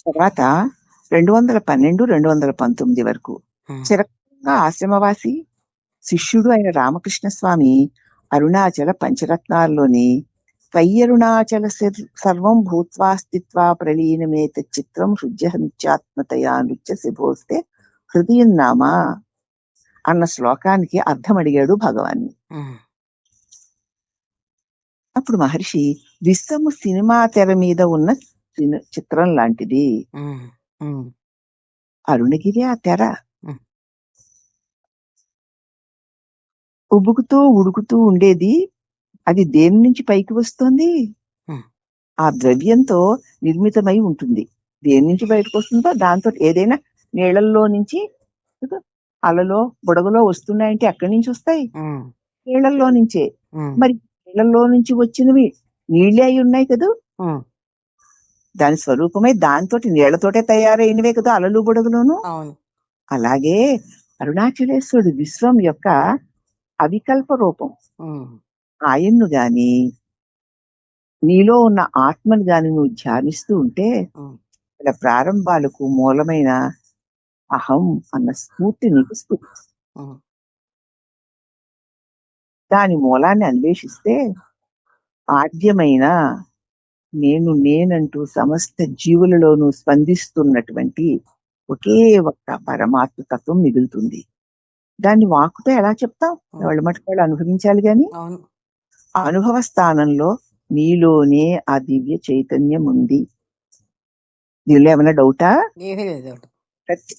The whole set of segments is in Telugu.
తర్వాత రెండు వందల పన్నెండు రెండు వందల పంతొమ్మిది వరకు. చిరకాలంగా ఆశ్రమవాసి శిష్యుడు అయిన రామకృష్ణ స్వామి అరుణాచల పంచరత్నాల్లోని త్వయ్యరుణాచల సర్- సర్వం భూత్వా స్థిత్వా ప్రలీనమేత చిత్రం హృద్య నిత్యాత్మతయా నృత్య శిభోస్తే హృదయం నామా అన్న శ్లోకానికి అర్థం అడిగాడు భగవాన్ని అప్పుడు మహర్షి విశ్వము సినిమా తెర మీద ఉన్న సిని- చిత్రం లాంటిది. అరుణగిరి ఆ తెర. ఉబుకుతూ ఉడుకుతూ ఉండేది. అది దేని నుంచి పైకి వస్తుంది. ఆ ద్రవ్యంతో నిర్మితమై ఉంటుంది. దేని నుంచి బయటకు వస్తుందో దాంతో ఏదైనా నీళ్ళల్లో నుంచి కదా, అలలో బుడగలో వస్తున్నాయంటే ఎక్కడి నుంచి వస్తాయి? నీళ్ళల్లో నుంచే. మరి నీళ్ళల్లో నుంచి వచ్చినవి నీళ్ళే అయి ఉన్నాయి కదా? దాని స్వరూపమే దాంతో నీళ్ళతోటే తయారైనవే కదా అలలు బుడగలోను. అలాగే అరుణాచలేశ్వరుడు విశ్వం యొక్క అవికల్ప రూపం. ఆయన్ను గాని నీలో ఉన్న ఆత్మను గాని నువ్వు ధ్యానిస్తూ ఉంటే ఇలా ప్రారంభాలకు మూలమైన అహం అన్న స్ఫూర్తి నీకు స్ఫూర్తి. దాని మూలాన్ని అన్వేషిస్తే ఆద్యమైన నేను నేనంటూ సమస్త జీవులలోనూ స్పందిస్తున్నటువంటి ఒకే ఒక్క పరమాత్మ తత్వం మిగులుతుంది. దాన్ని వాక్కుతో ఎలా చెప్తాం? వాళ్ళ మటుకు వాళ్ళు అనుభవించాలి గాని? ఆ అనుభవ స్థానంలో నీలోనే ఆ దివ్య చైతన్యం ఉంది. దీనిలో ఏమైనా డౌటా.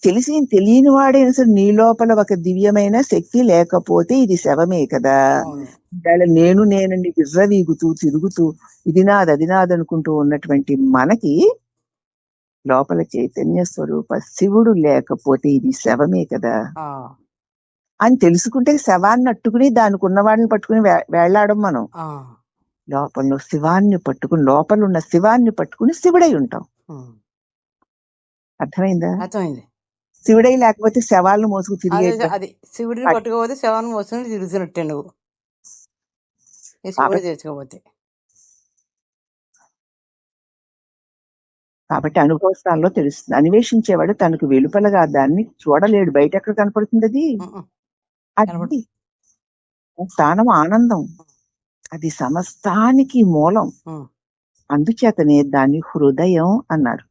తెలిసి తెలియని వాడైనా సరే నీ లోపల ఒక దివ్యమైన శక్తి లేకపోతే ఇది శవమే కదా. ఇవాళ నేను నేనండి విర్రవీగుతూ తిరుగుతూ ఇది నాది అది నాది అనుకుంటూ ఉన్నటువంటి మనకి లోపల చైతన్య స్వరూప శివుడు లేకపోతే ఇది శవమే కదా. అని తెలుసుకుంటే శవాన్ని అట్టుకుని దానికి ఉన్నవాడిని పట్టుకుని వేళ్ళాడం మనం. లోపల శివాన్ని పట్టుకుని లోపల ఉన్న శివాన్ని పట్టుకుని శివుడై ఉంటాం. అర్థమైందా? అర్థమైంది. శివుడై లేకపోతే శవాలను మోసుకు తిరిగే అదే అది శివుడిని పట్టుకోపోతే శవాన్ని మోసుకుని తిరుగుతున్నట్టే నువ్వు. ఈ శివుడు కాబట్టి- అనుభవ స్థానంలో తెలుస్తుంది. అన్వేషించేవాడు తనకు వెలుపలగా దాన్ని చూడలేడు. బయట ఎక్కడ కనపడుతుంది అది అది స్థానం ఆనందం. అది సమస్తానికి మూలం. అందుచేతనే దాన్ని హృదయం అన్నారు.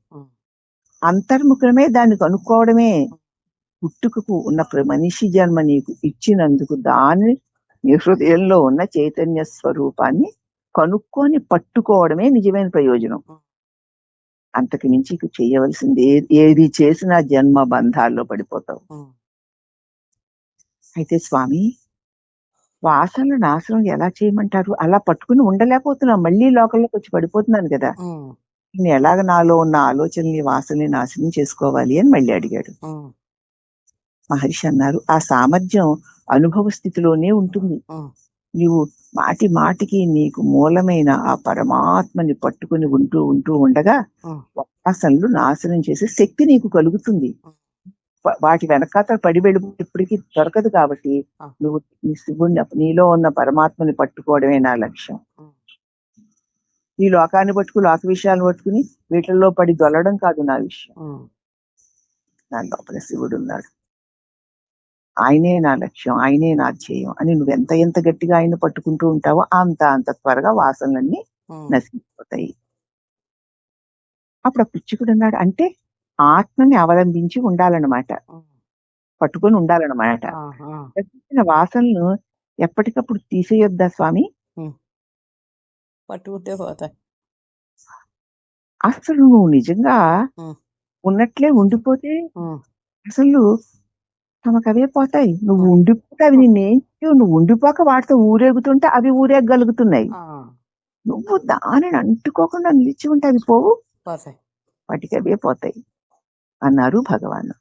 అంతర్ముఖమే దాన్ని కనుక్కోవడమే. పుట్టుకకు ఉన్న మనిషి జన్మ నీకు ఇచ్చినందుకు దాని నీ హృదయంలో ఉన్న చైతన్య స్వరూపాన్ని కనుక్కొని పట్టుకోవడమే నిజమైన ప్రయోజనం. అంతకు మించి చేయవలసింది ఏది చేసినా జన్మ బంధాల్లో పడిపోతావు. అయితే స్వామి వాసనల నాశనం ఎలా చేయమంటారు? అలా పట్టుకుని ఉండలేకపోతున్నాం. మళ్ళీ లోకంలోకి వచ్చి పడిపోతున్నాను కదా. నేను ఎలాగ నాలో ఉన్న ఆలోచనని వాసనని నాశనం చేసుకోవాలి అని మళ్ళీ అడిగాడు. మహర్షి అన్నారు ఆ సామర్థ్యం అనుభవ స్థితిలోనే ఉంటుంది. నీవు మాటి మాటికి నీకు మూలమైన ఆ పరమాత్మని పట్టుకుని ఉంటూ ఉంటూ ఉండగా. వాసనలు నాశనం చేసే శక్తి నీకు కలుగుతుంది. వాటి వెనకాత పడి వెళ్ళి ఇప్పటికీ దొరకదు కాబట్టి. నువ్వు నీ శివుణ్ణి నీలో ఉన్న పరమాత్మని పట్టుకోవడమే నా లక్ష్యం. ఈ లోకాన్ని పట్టుకు లోక విషయాలను పట్టుకుని వీటిల్లో పడి దొల్లడం కాదు నా విషయం. నా లోపల శివుడు ఉన్నాడు. ఆయనే నా లక్ష్యం ఆయనే నా ధ్యేయం అని నువ్వు ఎంత ఎంత గట్టిగా ఆయన పట్టుకుంటూ ఉంటావో అంత అంత త్వరగా వాసనలన్నీ. నశించిపోతాయి. అప్పుడు ఆ పిచ్చుకుడు అన్నాడు అంటే ఆత్మని అవలంబించి ఉండాలన్నమాట. పట్టుకొని ఉండాలన్నమాట. వాసనలు ఎప్పటికప్పుడు తీసేయొద్దా స్వామి? పట్టుకుంటే పోతాయి. అసలు నువ్వు నిజంగా. ఉన్నట్లే ఉండిపోతే అసలు తమకు అవే పోతాయి. నువ్వు ఉండిపోతే అవి చేయవు. నువ్వు ఉండిపోక వాటితో ఊరేగుతుంటే అవి ఊరేగలుగుతున్నాయి. నువ్వు దానిని అంటుకోకుండా నిలిచి ఉంటే అవి పోవు. వాటికి అవే పోతాయి. అన్నారు భగవాన్.